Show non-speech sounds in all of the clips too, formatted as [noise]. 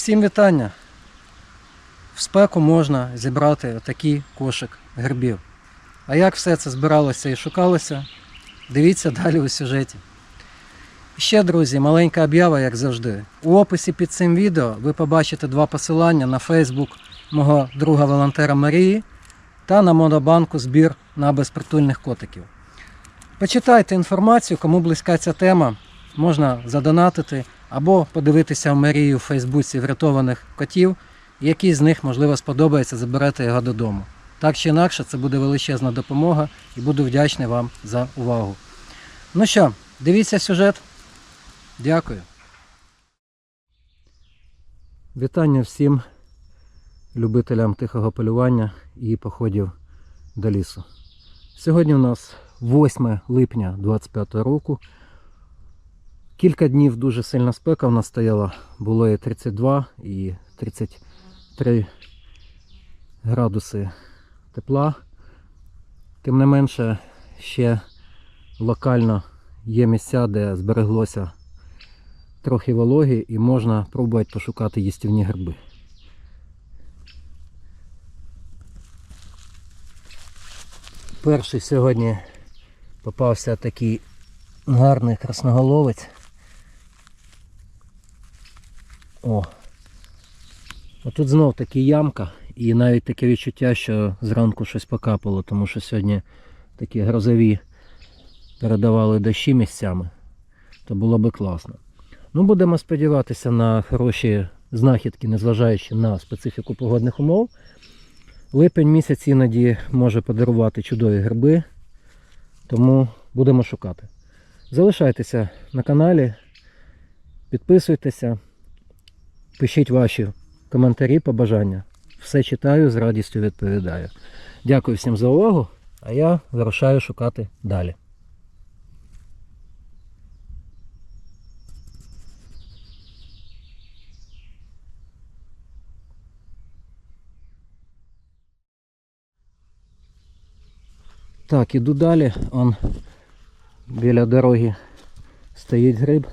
Всім вітання! В спеку можна зібрати такий кошик грибів. А як все це збиралося і шукалося, дивіться далі у сюжеті. Ще, друзі, маленька об'ява, як завжди. У описі під цим відео ви побачите два посилання на Фейсбук мого друга волонтера Марії та на Монобанку збір на безпритульних котиків. Почитайте інформацію, кому близька ця тема, можна задонатити або подивитися в Марії у Фейсбуці врятованих котів, який з них, можливо, сподобається, заберете його додому. Так чи інакше, це буде величезна допомога і буду вдячний вам за увагу. Ну що, дивіться сюжет. Дякую. Вітання всім любителям тихого полювання і походів до лісу. Сьогодні у нас 8 липня 25 року. Кілька днів дуже сильна спека в нас стояла. Було і 32 і 33 градуси тепла. Тим не менше, ще локально є місця, де збереглося трохи вологи і можна пробувати пошукати їстівні гриби. Перший сьогодні попався такий гарний красноголовець. О. Отут знов таки ямка і навіть таке відчуття, що зранку щось покапало, тому що сьогодні такі грозові передавали дощі місцями, то було би класно. Ну, будемо сподіватися на хороші знахідки, незважаючи на специфіку погодних умов. Липень місяць іноді може подарувати чудові гриби, тому будемо шукати. Залишайтеся на каналі, підписуйтеся, пишіть ваші коментарі, побажання. Все читаю, з радістю відповідаю. Дякую всім за увагу, а я вирушаю шукати далі. Так, іду далі. Он біля дороги стоїть гриб.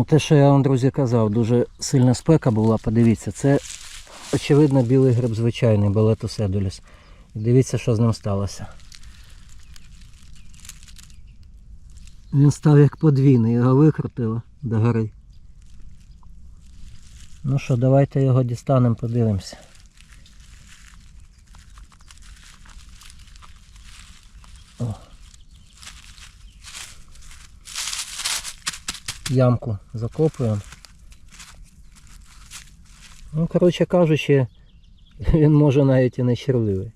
Оте, що я вам, друзі, казав, дуже сильна спека була, подивіться, це очевидно білий гриб звичайний, балетоседуліс. дивіться, що з ним сталося. Він став як подвійний, його викрутило до гори. Ну що, давайте його дістанемо, подивимося. Ямку закопуємо. Ну, коротше кажучи, [laughs] він може навіть і не червивий.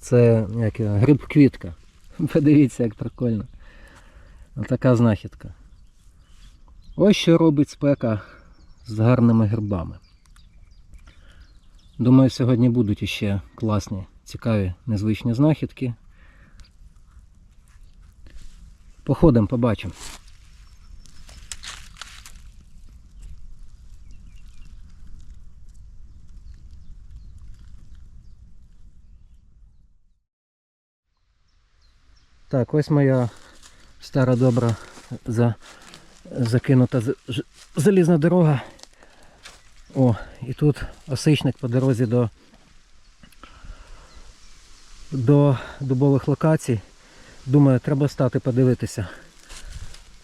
Це як гриб квітка. [laughs] Подивіться, як прикольно. Така знахідка. Ось що робить спека з гарними грибами. Думаю, сьогодні будуть іще класні, цікаві, незвичні знахідки. Походимо, побачимо. Так, ось моя стара добра за, закинута залізна дорога. О, і тут осичник по дорозі до, до дубових локацій. Думаю, треба стати подивитися.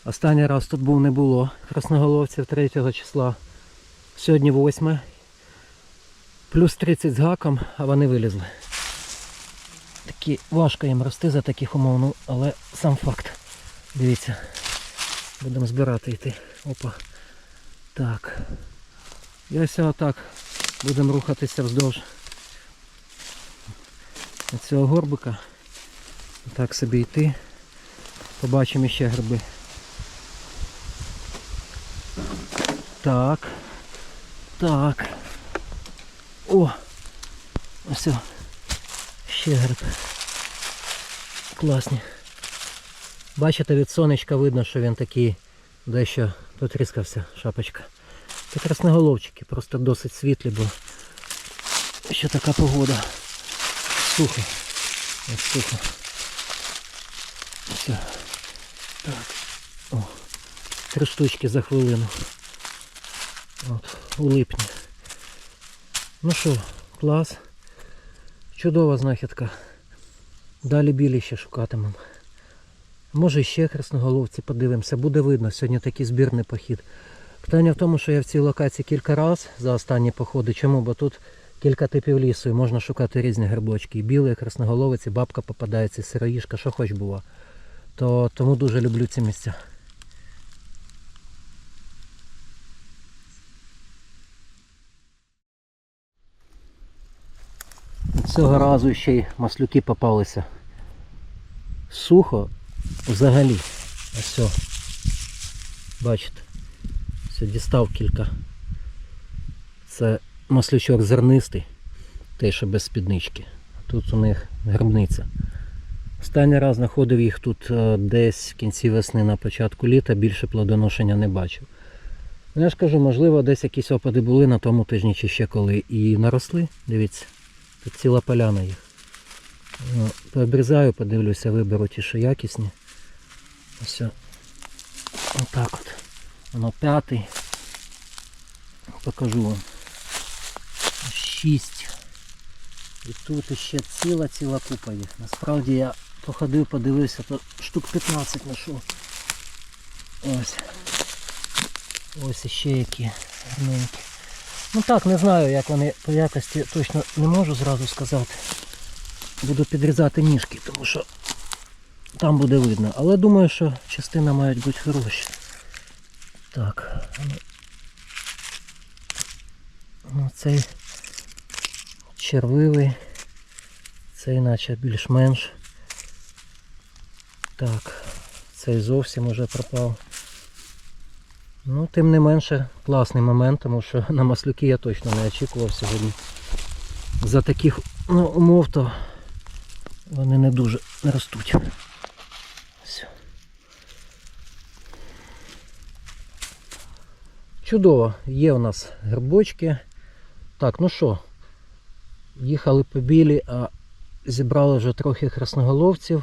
Останній раз тут був не було красноголовців 3 числа. Сьогодні 8. Плюс 30 з гаком, а вони вилізли. Такі важко їм рости за таких умов, ну, але сам факт. Дивіться. Будемо збирати йти. Опа. Так. І ось отак будемо рухатися вздовж цього горбика. Так собі йти. Побачимо ще гриби. Так. Так. О! Ось. Ще гриб. Класні. Бачите, від сонечка видно, що він такий дещо потріскався, шапочка. Це красноголовчики, просто досить світлі, бо ще така погода. Сухо. Сухо. Все. Так. О. три штучки за хвилину. От, у липні. Ну що, клас. Чудова знахідка. Далі білі ще шукатимемо. Може ще красноголовці подивимося, буде видно. Сьогодні такий збірний похід. Питання в тому, що я в цій локації кілька разів за останні походи. Чому? Бо тут кілька типів лісу і можна шукати різні грибочки. І білий, красноголовець, і бабка попадається, і сироїшка, що хоч бува. То тому дуже люблю ці місця. Цього разу ще й маслюки попалися. Сухо взагалі. Ось. Бачите. Все, дістав кілька. Це маслючок зернистий, той, що без спіднички. Тут у них грибниця. Останній раз знаходив їх тут е, десь в кінці весни на початку літа, більше плодоношення не бачив. Ну, я ж кажу, можливо, десь якісь опади були на тому тижні чи ще коли і наросли. Дивіться, тут ціла поляна їх. Ну, Пообрізаю, подивлюся, виберу ті, що якісні. Ось. Отак от. Воно п'ятий. Покажу вам. Шість. І тут ще ціла ціла купа їх. Насправді я походив, подивився, то штук 15 знайшов. Ось. Ось іще які гарненькі. Ну так, не знаю, як вони по якості точно не можу зразу сказати. Буду підрізати ніжки, тому що там буде видно. Але думаю, що частина мають бути хороші. Так. ну. Ну, цей червивий. Цей наче більш-менш. Так, цей зовсім уже пропав. Ну, тим не менше, класний момент, тому що [laughs] на маслюки я точно не очікував сьогодні. За таких ну, умов то вони не дуже не ростуть. Все. Чудово, є у нас грибочки. Так, ну що, їхали по білі, а зібрали вже трохи красноголовців,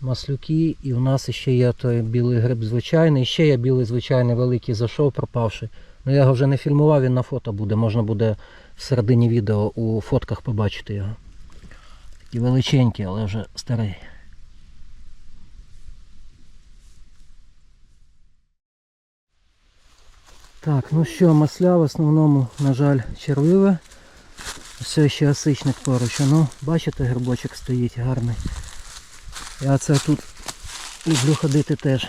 маслюки, і у нас ще є той білий гриб звичайний. Ще є білий звичайний великий зайшов, пропавший. Ну я його вже не фільмував, він на фото буде. Можна буде в середині відео у фотках побачити його. Такий величенький, але вже старий. Так, ну що, масля в основному, на жаль, червиве. Все ще осичник поруч. Ну, бачите, грибочок стоїть гарний. Я це тут люблю ходити теж.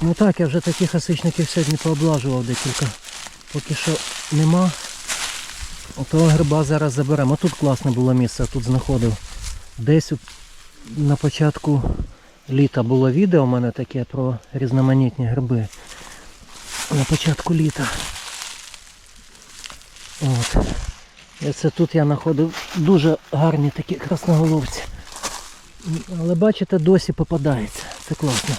Ну так, я вже таких осичників сьогодні пооблажував декілька. Поки що нема. Того гриба зараз заберемо. Тут класне було місце, тут знаходив. Десь на початку літа було відео у мене таке про різноманітні гриби. На початку літа. От. Це тут я знаходив дуже гарні такі красноголовці. Але бачите, досі попадається. Це класно.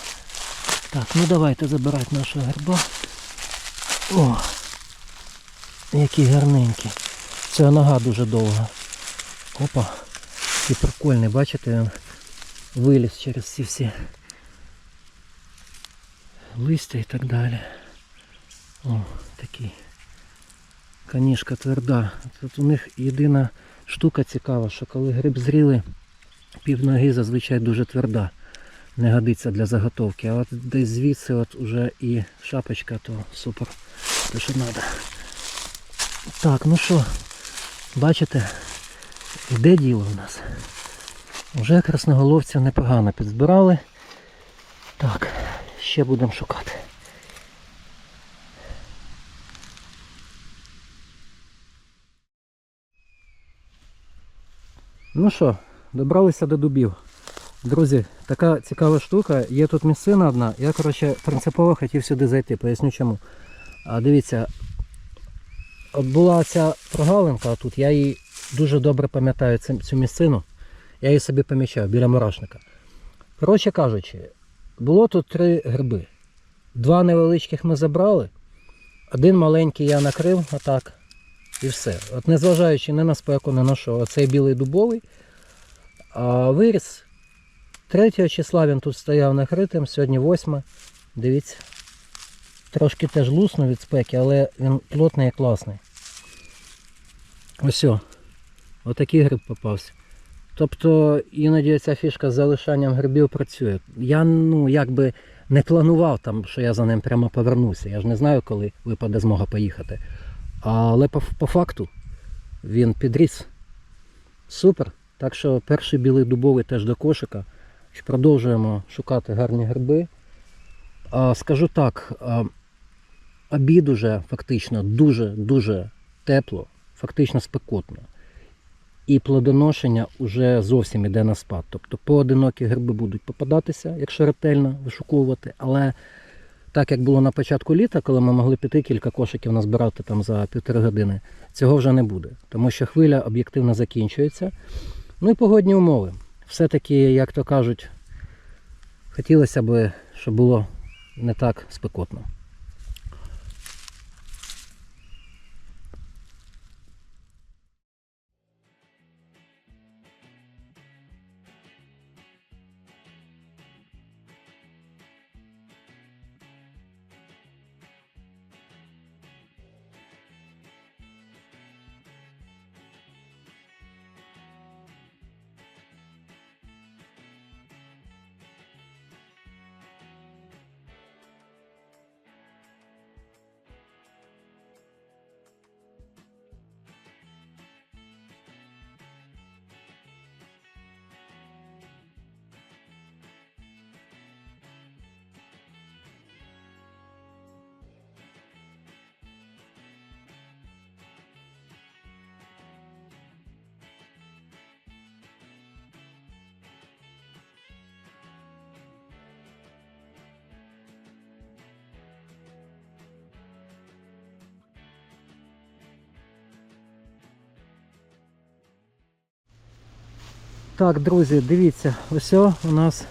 Так, ну давайте забирати нашого гриба. О! Який гарненький. Ця нога дуже довга. Опа. І прикольний, бачите, він виліз через ці всі листя і так далі. О, такий. Канішка тверда. Тут у них єдина штука цікава, що коли гриб зрілий, пів ноги зазвичай дуже тверда. Не годиться для заготовки. А от десь звідси от уже і шапочка, то супер. Те, що треба. Так, ну що, бачите, йде діло в нас. Уже красноголовців непогано підзбирали. Так, ще будемо шукати. Ну що, добралися до дубів. Друзі, така цікава штука. Є тут місцина одна. Я, коротше, принципово хотів сюди зайти, поясню чому. А дивіться, от була ця прогалинка тут, я її дуже добре пам'ятаю цю, місцину. Я її собі помічав біля мурашника. Коротше кажучи, було тут три гриби. Два невеличких ми забрали, один маленький я накрив отак. І все. От незважаючи не на спеку, не на що. Оцей білий дубовий. А виріс 3 числа він тут стояв накритим, сьогодні 8. Дивіться, трошки теж лусно від спеки, але він плотний і класний. Ось. Отакий гриб попався. Тобто іноді ця фішка з залишанням грибів працює. Я ну якби не планував там, що я за ним прямо повернуся. Я ж не знаю, коли випаде змога поїхати. Але по, по факту він підріс. Супер. Так що перший білий дубовий теж до кошика. Продовжуємо шукати гарні гриби. Скажу так, обід уже фактично дуже-дуже тепло, фактично спекотно. І плодоношення вже зовсім іде на спад. Тобто поодинокі гриби будуть попадатися, якщо ретельно вишуковувати. Але так як було на початку літа, коли ми могли піти кілька кошиків назбирати там за півтори години, цього вже не буде. Тому що хвиля об'єктивно закінчується. Ну і погодні умови. Все-таки, як то кажуть, хотілося б, щоб було не так спекотно. Так, друзі, дивіться, ось у нас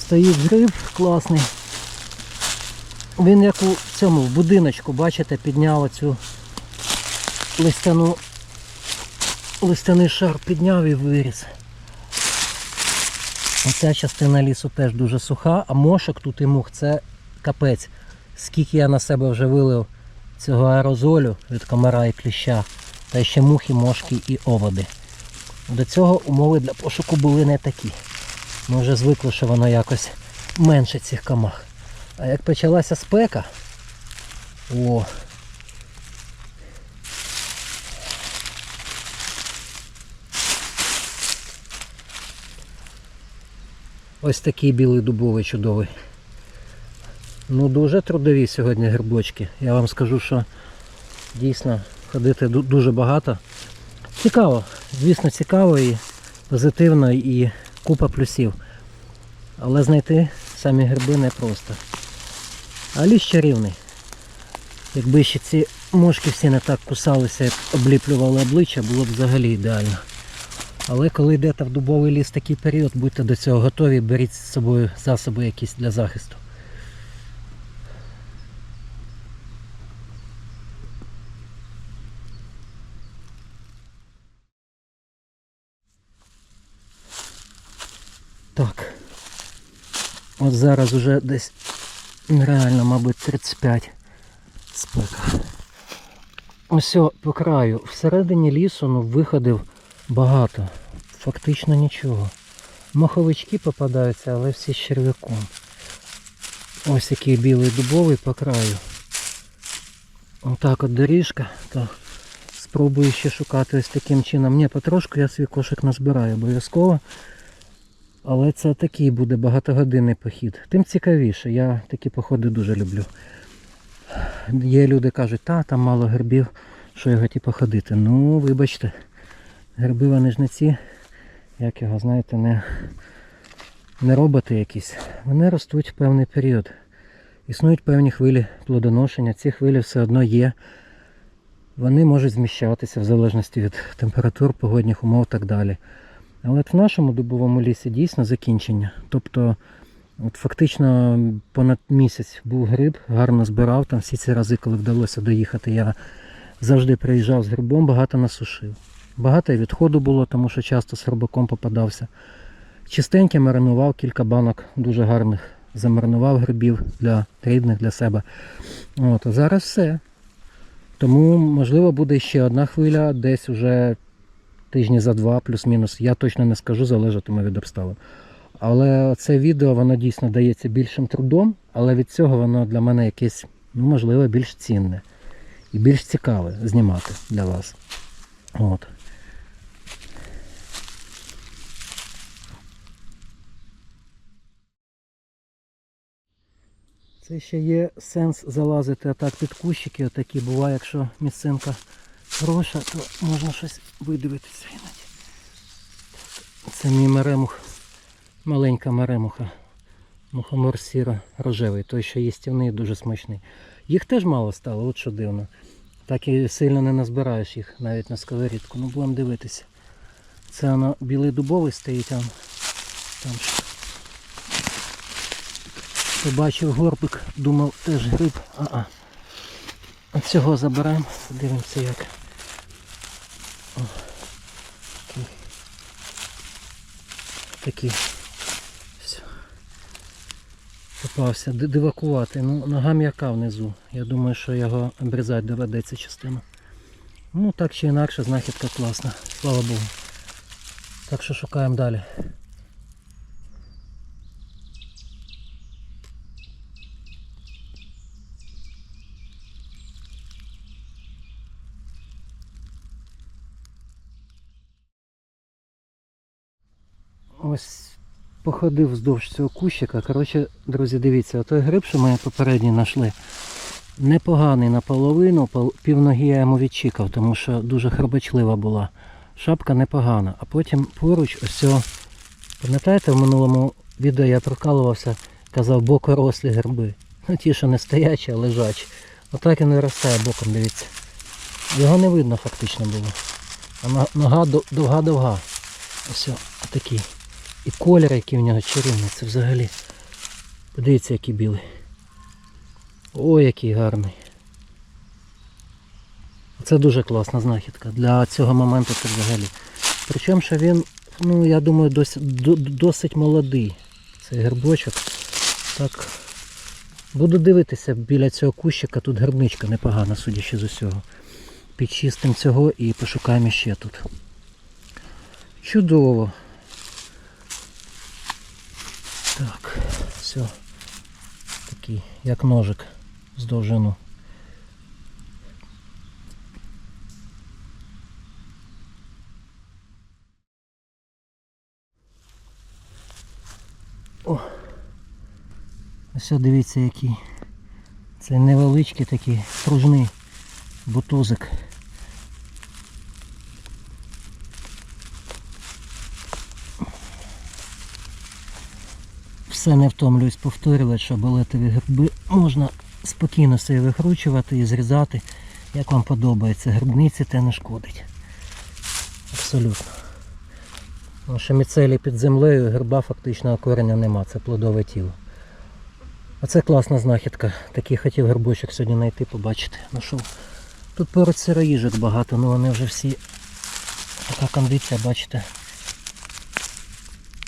стоїть гриб класний. Він як у цьому в будиночку, бачите, підняв оцю листяну листяний шар підняв і виріс. Оця частина лісу теж дуже суха, а мошок тут і мух це капець. Скільки я на себе вже вилив цього аерозолю від комара і кліща, та ще мухи, мошки і оводи. До цього умови для пошуку були не такі. Ми вже звикли, що воно якось менше цих комах. А як почалася спека, о, ось такий білий дубовий чудовий. Ну дуже трудові сьогодні грибочки. Я вам скажу, що дійсно ходити дуже багато. Цікаво, звісно, цікаво і позитивно, і купа плюсів. Але знайти самі гриби непросто. А ліс чарівний. Якби ще ці мошки всі не так кусалися, обліплювали обличчя, було б взагалі ідеально. Але коли йдете в дубовий ліс такий період, будьте до цього готові, беріть з собою засоби якісь для захисту. Так. От зараз уже десь реально, мабуть, 35 спека. Ось по краю. Всередині лісу ну, виходив багато. Фактично нічого. Маховички попадаються, але всі з черв'яком. Ось який білий дубовий по краю. Отак от доріжка. То спробую ще шукати ось таким чином. Ні, потрошку я свій кошик назбираю обов'язково. Але це такий буде багатогодинний похід. Тим цікавіше. Я такі походи дуже люблю. Є люди кажуть, та там мало грибів, що його ті походити. Ну, вибачте, гриби вони ж не ці, як його, знаєте, не, не роботи якісь. Вони ростуть в певний період. Існують певні хвилі плодоношення, ці хвилі все одно є. Вони можуть зміщатися в залежності від температур, погодних умов і так далі. Але от в нашому дубовому лісі дійсно закінчення. Тобто, от фактично понад місяць був гриб, гарно збирав. Там всі ці рази, коли вдалося доїхати, я завжди приїжджав з грибом, багато насушив. Багато відходу було, тому що часто з рибаком попадався. Чистеньке маринував кілька банок дуже гарних замарнував грибів для рідних, для себе. От, а зараз все. Тому, можливо, буде ще одна хвиля, десь уже тижні за два, плюс-мінус. Я точно не скажу, залежатиме від обставин. Але це відео воно дійсно дається більшим трудом, але від цього воно для мене якесь, ну, можливо, більш цінне і більш цікаве знімати для вас. От. Це ще є сенс залазити отак під кущики, отакі буває, якщо місцинка хороша, то можна щось видивитися іноді. Це мій меремух, маленька меремуха. Мухомор сіро рожевий, той, що їстівний, дуже смачний. Їх теж мало стало, от що дивно. Так і сильно не назбираєш їх навіть на сковорідку. Ну будемо дивитися. Це воно білий дубовий стоїть, а там ще. Побачив горбик, думав теж гриб. А-а. Цього забираємо, подивимося як. О, такий. Все. Попався. Ди- Дивакувати. Ну, нога м'яка внизу. Я думаю, що його обрізати доведеться частину. Ну так чи інакше, знахідка класна. Слава Богу. Так що шукаємо далі. Ось походив вздовж цього кущика. Коротше, друзі, дивіться, той гриб, що ми попередній знайшли, непоганий наполовину, пол- півноги я йому відчікав, тому що дуже хробочлива була. Шапка непогана. А потім поруч ось цього, пам'ятаєте, в минулому відео я прокалувався, казав бокорослі гриби. Ну ті, що не стоячі, а лежачі. Отак він виростає боком, дивіться. Його не видно фактично було. А нога довга-довга. Ось отакий. І колір, який в нього чарівний, це взагалі. Подивіться, який білий. Ой, який гарний. Це дуже класна знахідка. Для цього моменту це взагалі. Причому, що він, ну я думаю, досить, досить молодий. Цей гербочок. Так. Буду дивитися біля цього кущика, тут гербничка непогана, судячи з усього. Підчистимо цього і пошукаємо ще тут. Чудово. Так, все. Такий, як ножик з довжину. О! Ось дивіться який. Це невеличкий такий пружний бутузик. Все не втомлююсь повторювати, що балетові гриби можна спокійно себе викручувати і зрізати, як вам подобається. Грибниці те не шкодить. Абсолютно. Тому що міцелі під землею гриба фактично корення нема, це плодове тіло. Оце класна знахідка. Такий хотів грибочок сьогодні знайти, побачити. Нашов. Тут поруч сироїжок багато, але вони вже всі така кондиція, бачите,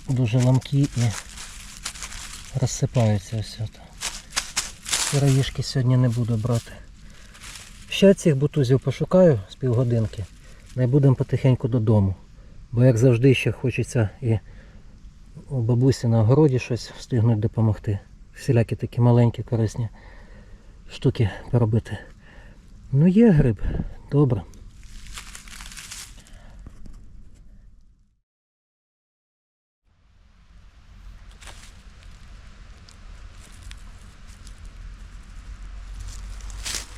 дуже ламкі і розсипаються ось от. Сироїжки сьогодні не буду брати. Ще цих бутузів пошукаю з півгодинки. Не будемо потихеньку додому. Бо як завжди ще хочеться і у бабусі на огороді щось встигнуть допомогти. Всілякі такі маленькі корисні штуки поробити. Ну є гриб, добре.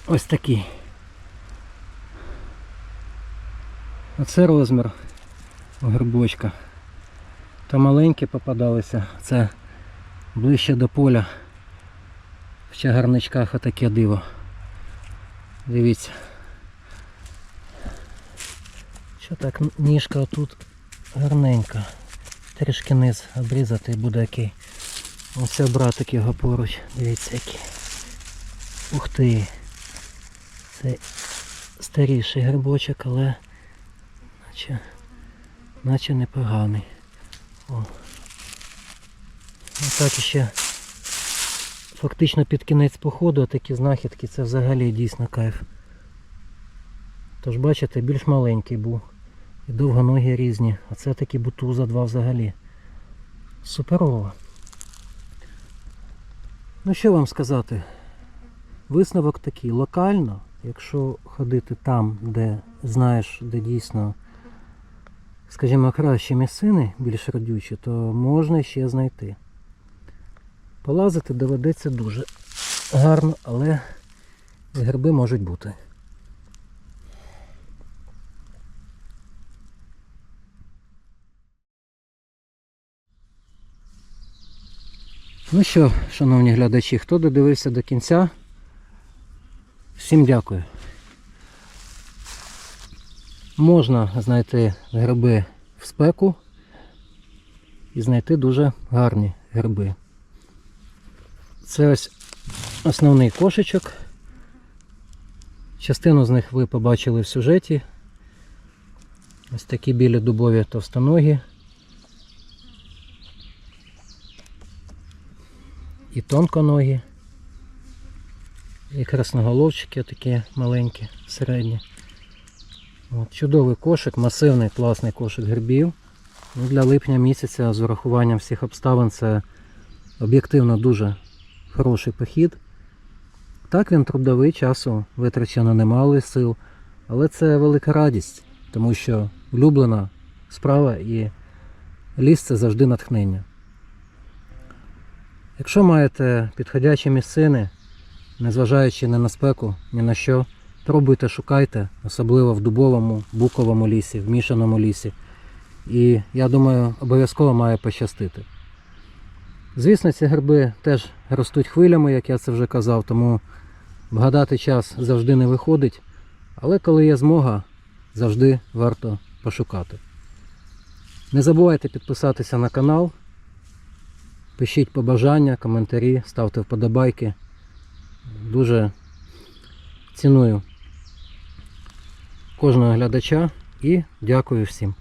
Ось такий. Оце розмір грибочка. То маленькі попадалися, це ближче до поля. В чагарничках отаке диво. Дивіться. Що так, ніжка отут гарненька. Трішки низ обрізати буде окей. Ось братик його поруч. Дивіться який. Ух ти. Це старіший грибочок, але наче, наче непоганий. О. Отак ще фактично під кінець походу, а такі знахідки це взагалі дійсно кайф. Тож бачите, більш маленький був. І довгоногі різні. А це такі бутуза два взагалі. Суперово. Ну що вам сказати? Висновок такий, локально, якщо ходити там, де знаєш, де дійсно, скажімо, кращі місцини, більш родючі, то можна ще знайти. Полазити доведеться дуже гарно, але і гриби можуть бути. Ну що, шановні глядачі, хто додивився до кінця, всім дякую. Можна знайти гриби в спеку і знайти дуже гарні гриби. Це ось основний кошечок. Частину з них ви побачили в сюжеті. Ось такі білі дубові товстоногі. І тонконогі. І красноголовчики такі маленькі, середні. От, чудовий кошик, масивний, класний кошик грибів. Ну, для липня місяця з урахуванням всіх обставин це об'єктивно дуже хороший похід. Так він трудовий, часу витрачено немало сил, але це велика радість, тому що улюблена справа і ліс це завжди натхнення. Якщо маєте підходячі місцини, незважаючи ні на спеку, ні на що, пробуйте, шукайте, особливо в дубовому, буковому лісі, в мішаному лісі. І я думаю, обов'язково має пощастити. Звісно, ці гриби теж ростуть хвилями, як я це вже казав, тому вгадати час завжди не виходить. Але коли є змога, завжди варто пошукати. Не забувайте підписатися на канал, пишіть побажання, коментарі, ставте вподобайки. Дуже ціную кожного глядача і дякую всім.